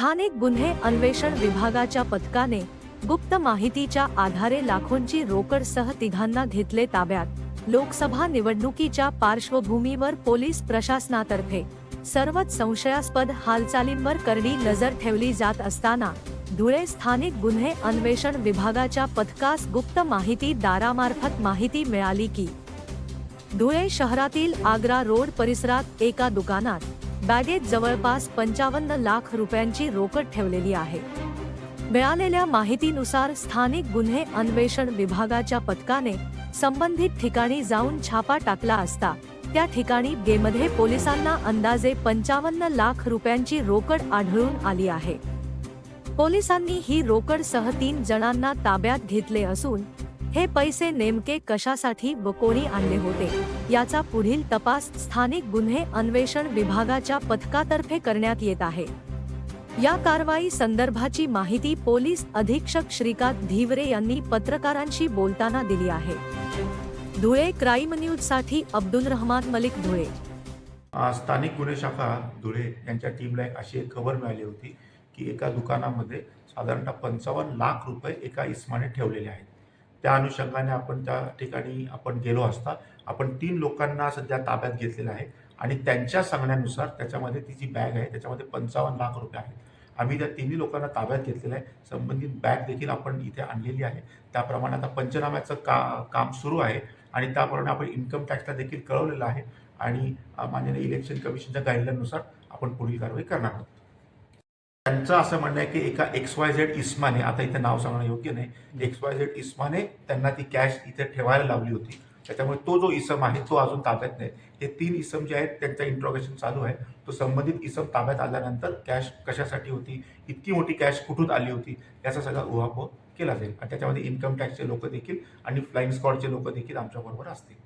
स्थानिक गुन्हे अन्वेषण विभागाच्या पथकाने गुप्त माहितीच्या आधारे लाखोंची रोकडसह तिघांना घेतले ताब्यात. लोकसभा निवडणुकीच्या पार्श्वभूमीवर पोलीस प्रशासनातर्फे सर्वच संशयास्पद हालचालींवर करडी नजर ठेवली जात असताना धुळे स्थानिक गुन्हे अन्वेषण विभागाच्या पथकास गुप्त माहिती दारामार्फत माहिती मिळाली की धुळे शहरातील आग्रा रोड परिसरात एका दुकानात बॅगेत जवळपास पंचावन्न लाख रुपयांची रोकड ठेवलेली आहे. मिळालेल्या माहितीनुसार स्थानिक गुन्हे अन्वेषण विभागाच्या पथकाने संबंधित ठिकाणी जाऊन छापा टाकला असता त्या ठिकाणी गेमध्ये पोलिसांना अंदाजे पंचावन्न लाख रुपयांची रोकड आढळून आली आहे. पोलिसांनी ही रोकड सह तीन जणांना ताब्यात घेतले असून हे पैसे नेमके कशासाठी व कोणी आणले होते? याचा पुढील तपास स्थानिक गुन्हे अन्वेषण विभागाच्या पथकातर्फे करण्यात येत आहे. या कारवाई संदर्भाची माहिती पोलीस अधीक्षक श्रीकांत धीवरे यांनी पत्रकारांशी बोलताना दिली आहे. धुळे क्राईम न्यूजसाठी अब्दुल रहमान मलिक धुळे. स्थानिक गुन्हे शाखा धुळे यांच्या टीमला एक अशी एक खबर मिळाली होती की एका दुकानामध्ये साधारणतः पंचावन्न लाख रुपये एका इस्माने ठेवलेले आहेत. त्या अनुषंगाने आपण त्या ठिकाणी आपण गेलो असता आपण तीन लोकांना सध्या ताब्यात घेतलेलं आहे आणि त्यांच्या सांगण्यानुसार त्याच्यामध्ये ती जी बॅग आहे त्याच्यामध्ये पंचावन्न लाख रुपये आहेत. आम्ही त्या तिन्ही लोकांना ताब्यात घेतलेलं आहे. संबंधित बॅग देखील आपण इथे आणलेली आहे. त्याप्रमाणे आता पंचनाम्याचं का काम सुरू आहे आणि त्याप्रमाणे आपण इन्कम टॅक्सला देखील कळवलेलं आहे आणि माननीय इलेक्शन कमिशनच्या गाईडलाईननुसार आपण पुढील कारवाई करणार आहोत. त्यांचं असं म्हणणं आहे की एका एक्स वाय झेड इस्माने आता इथे नाव सांगणं योग्य नाही एक्स वाय झेड इस्माने त्यांना ती कॅश इथे ठेवायला लावली होती. त्याच्यामुळे तो जो इसम आहे तो अजून ताब्यात नाही. हे तीन इसम जे आहेत त्यांचं इंट्रोगेशन चालू आहे. तो संबंधित इसम ताब्यात आल्यानंतर कॅश कशासाठी होती इतकी मोठी कॅश कुठून आली होती याचा सगळा उहापोह केला जाईल. आणि त्याच्यामध्ये इन्कम टॅक्सचे लोक देखील आणि फ्लाईंग स्कॉडचे लोक देखील आमच्याबरोबर असतील.